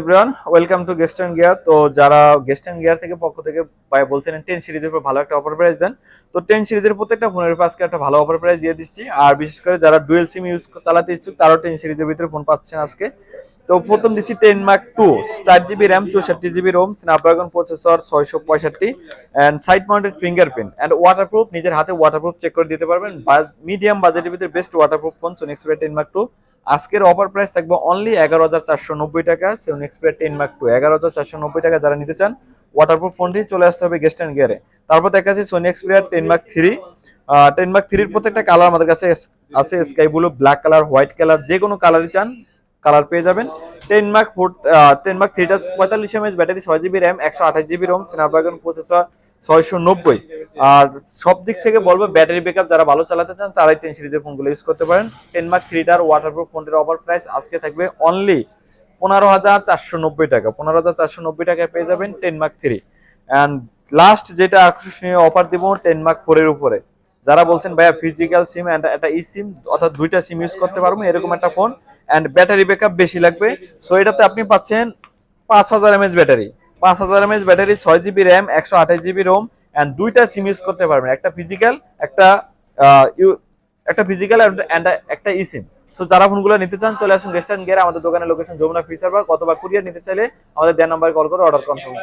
Everyone welcome to guest and gear তো যারা guest and gear থেকে পক্ষ থেকে ভাই বলছিলেন টেন সিরিজের উপর ভালো একটা অফার প্রাইস দেন, তো টেন সিরিজের প্রত্যেকটা ফোনের উপর আজকে একটা ভালো অফার প্রাইস দিয়ে দিচ্ছি। আর বিশেষ করে যারা ডুয়েল সিম ইউজ চালাতে ইচ্ছুক, তারাও টেন সিরিজের ভিতরে ফোন পাচ্ছেন আজকে। তো প্রথম দিচ্ছি টেন মার্ক টু চার জিবি র্যাম চৌষট্টি জিবি রোম স্ন্যাপড্রাগন প্রসেসর ছয়শো পঁয়ষট্টি and side mounted fingerprint and waterproof নিজের হাতে ওয়াটারপ্রুফ চেক করে দিতে পারবেন। মিডিয়াম বাজেটের ভিতরে best waterproof phone Sony Xperia ten mark two আজকের অফার প্রাইস থাকবে অনলি এগারো হাজার চারশো নব্বই টাকা। Sony Xperia ten mark two এগারো হাজার চারশো নব্বই টাকা যারা নিতে চান ওয়াটারপ্রুফ ফোন দিয়ে চলে আসতে হবে গেস্ট অ্যান্ড গিয়ারে তারপর দেখা যাচ্ছে Sony Xperia ten mark three ten mark থ্রির প্রত্যেকটা কালার আমাদের কাছে আছে sky blue black colour white colour যে কোনো কালারই চান কালার পেয়ে যাবেন। Ten mark four ten mark থ্রিটা পঁয়তাল্লিশ এমএচ ব্যাটারি ছয় জিবি র্যাম একশো আঠাশ জিবি রোম স্ন্যাপড্রাগন প্রসেসর ছয়শো নব্বই। আর সব দিক থেকে বলব ব্যাটারি ব্যাকআপ যারা ভালো চালাতে চান, তারাই টেন সিরিজের ফোনগুলো ইউজ করতে পারেন। টেন মার্ক থ্রিটার ওয়াটারপ্রুফ ফোনটির অফার প্রাইস আজকে থাকবে অনলি পনেরো হাজার চারশো নব্বই টাকা। পনেরো হাজার চারশো নব্বই টাকায় পেয়ে যাবেন ten mark three and last যেটা আকর্ষণীয় অফার দিব টেন মার্ক ফোরের উপরে। যারা বলছেন, ভাইয়া ফিজিক্যাল সিম অ্যান্ড একটা ই সিম অর্থাৎ দুইটা সিম ইউজ করতে পারব, এরকম একটা ফোন অ্যান্ড ব্যাটারি ব্যাকআপ বেশি লাগবে। সো এটাতে আপনি পাচ্ছেন পাঁচ হাজার এমএচ ব্যাটারি। পাঁচ হাজার এমএচ ব্যাটারি, ছয় জিবি র্যাম, একশো আঠাশ জিবি রোম অ্যান্ড দুইটা সিম ইউজ করতে পারবেন। একটা ফিজিক্যাল একটা একটা ফিজিক্যাল অ্যান্ড একটা ইসিম সিম সো যারা ফোনগুলো নিতে চান, চলে আসুন রেস্টুরেন্ট গিয়ার আমাদের দোকানের লোকেশন যমুনা ফিচার পার্ক অথবা কুরিয়ার নিতে চাইলে আমাদের দেড় নাম্বার কল করে অর্ডার কনফার্ম